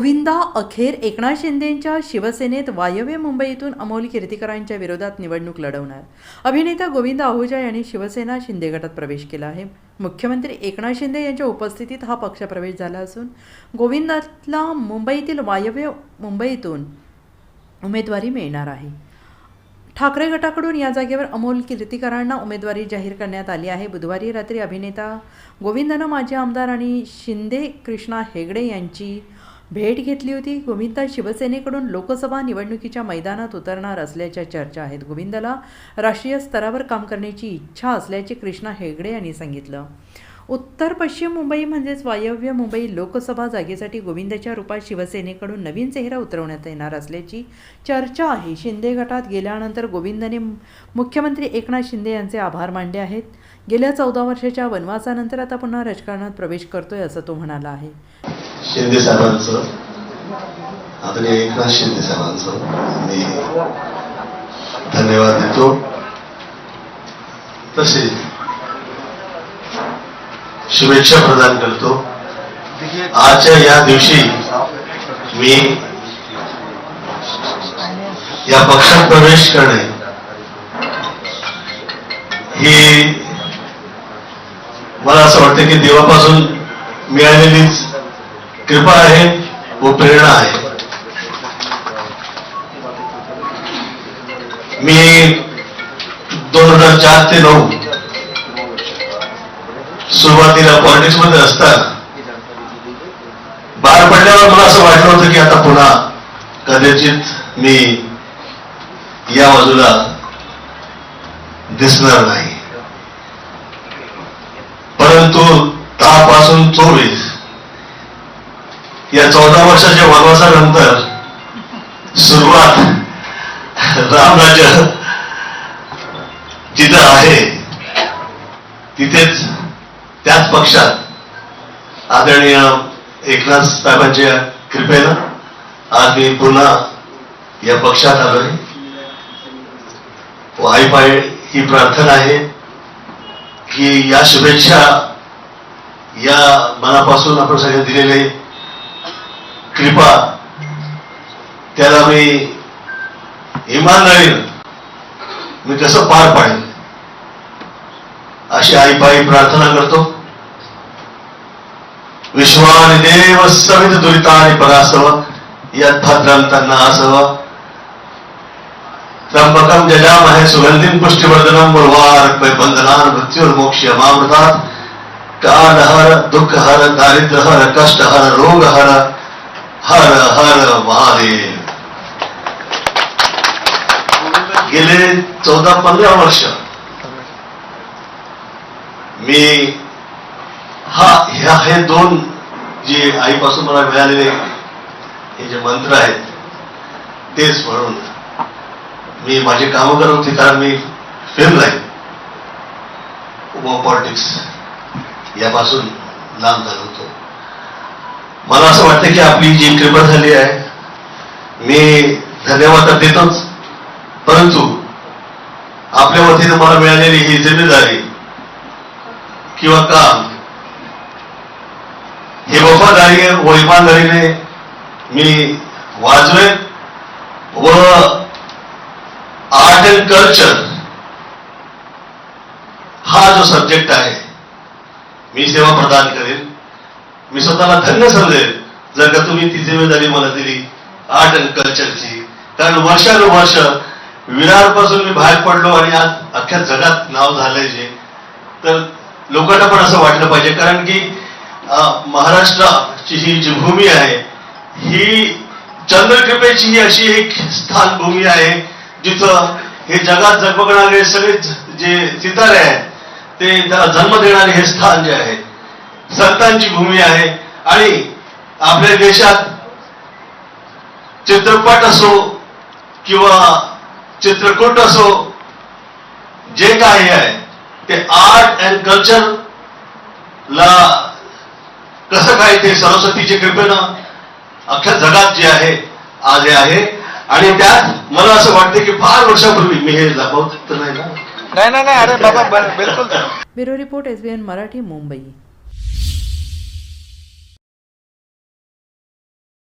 गोविंदा अखेर एकनाथ शिंदेंच्या शिवसेनेत वायव्य मुंबईतून अमोल कीर्तिकरांच्या विरोधात निवडणूक लढवणार. अभिनेता गोविंदा आहुजा यांनी शिवसेना शिंदे गटात प्रवेश केला आहे. मुख्यमंत्री एकनाथ शिंदे यांच्या उपस्थितीत हा पक्षप्रवेश झाला असून गोविंदाला मुंबईतील वायव्य मुंबईतून उमेदवारी मिळणार आहे. ठाकरे गटाकडून या जागेवर अमोल कीर्तिकरांना उमेदवारी जाहीर करण्यात आली आहे. बुधवारी रात्री अभिनेता गोविंदानं माजी आमदार आणि शिंदे कृष्णा हेगडे यांची भेट घेतली होती. गोविंदा शिवसेनेकडून लोकसभा निवडणुकीच्या मैदानात उतरणार असल्याच्या चर्चा आहेत गोविंदाला राष्ट्रीय स्तरावर काम करण्याची इच्छा असल्याचे कृष्णा हेगडे यांनी सांगितलं. उत्तर पश्चिम मुंबई म्हणजेच वायव्य मुंबई लोकसभा जागेसाठी गोविंदाच्या रूपात शिवसेनेकडून नवीन चेहरा उतरवण्यात येणार असल्याची चर्चा आहे. शिंदे गटात गेल्यानंतर गोविंदने मुख्यमंत्री एकनाथ शिंदे यांचे आभार मानले आहेत. गेल्या चौदा वर्षाच्या वनवासानंतर आता पुन्हा राजकारणात प्रवेश करतोय असं तो म्हणाला आहे. शिंदे साहेबांचं आदरणीय एकनाथ शिंदे साहेबांचं मी धन्यवाद देतो. तसे शुभेच्छा प्रदान करतो. आजच्या या दिवशी मी या पक्षात प्रवेश करणे ही मला असं वाटतं की देवापासून मिळालेलीच कृपा आहे व प्रेरणा आहे. मी दोन हजार चार ते नऊ सुरुवातीला पॉलिटिक्समध्ये असताना बाहेर पडल्यावर मला असं वाटलं होतं की आता पुन्हा कदाचित मी या बाजूला दिसणार नाही. परंतु दहा पासून चोवीस या चौदा वर्षाच्या वनवासानंतर सुरुवात रामराज्य जिथं आहे तिथेच त्याच पक्षात आदरणीय एकनाथ साहेबांच्या कृपेनं आज मी पुन्हा या पक्षात आलोय. वाईफाय ही प्रार्थना आहे की या शुभेच्छा या मनापासून आपण सगळे दिलेले कृपा. त्याला मी इमानदारीनं मी कसं पार पाडेल. अशी आईपाई प्रार्थना करतो. विश्वानि देव सवित दुरितानि परास्तव यद्भद्रं तन्नासव असव त्र्यंबकम जजाम आहे मुर्वारक्मय पुष्टिवर्धनम मृत्युर्मोक्ष्यमामृतात् कालहर दुःखहर मोक्ष कष्टहर काल हर दारिद्र हर कष्ट हर रोग हर महादेव गेले चौदा पंधरा वर्ष. मी हा ह्या हे दोन जे आईपासून मला मिळालेले हे जे मंत्र आहेत तेच म्हणून मी माझे कामं करत होते कारण मी फिल्म लाईन व पॉलिटिक्स यापासून लांब झालो होतो. मला असं वाटतं की आपली जी कृपा झाली आहे मी धन्यवाद तर देतोच. परंतु आपल्या वतीने मला मिळालेली ही जिम्मेदारी किंवा काम हे वफादारी व इमानदारीने मी वाजवे व आर्ट अँड कल्चर हा जो सब्जेक्ट आहे मी सेवा प्रदान करेन मी स्वतःला धन्य समजेल जर का तुम्ही ती जिम्मेदारी मला दिली आर्ट अँड कल्चरची. कारण वर्षानुवर्ष विरारपासून मी बाहेर पडलो आणि आज अख्ख्या जगात नाव झालंय जे तर लोकांना पण असं वाटलं पाहिजे. कारण की महाराष्ट्राची ही जी भूमी आहे ही चंद्रकृपेची ही अशी एक स्थान भूमी आहे जिथं हे जगात जगबगणारे सगळे जे सितारे आहेत ते त्याला जन्म देणारे हे स्थान जे आहे संतांची भूमी आहे. आणि आपल्या देशात चित्रपट असो किंवा चित्रकूट असो जे काही आहे ते आर्ट अँड कल्चर ला कसं काय ते सरस्वतीच्या कृपेनं अख्ख्या जगात जे आहे आज हे आहे. आणि त्यात मला असं वाटतं की फार वर्षापूर्वी मी हे दाखवत नाही ना? नाही नाही नाही अरे बाबा बिलकुल. Bureau report S B N Marathi Mumbai.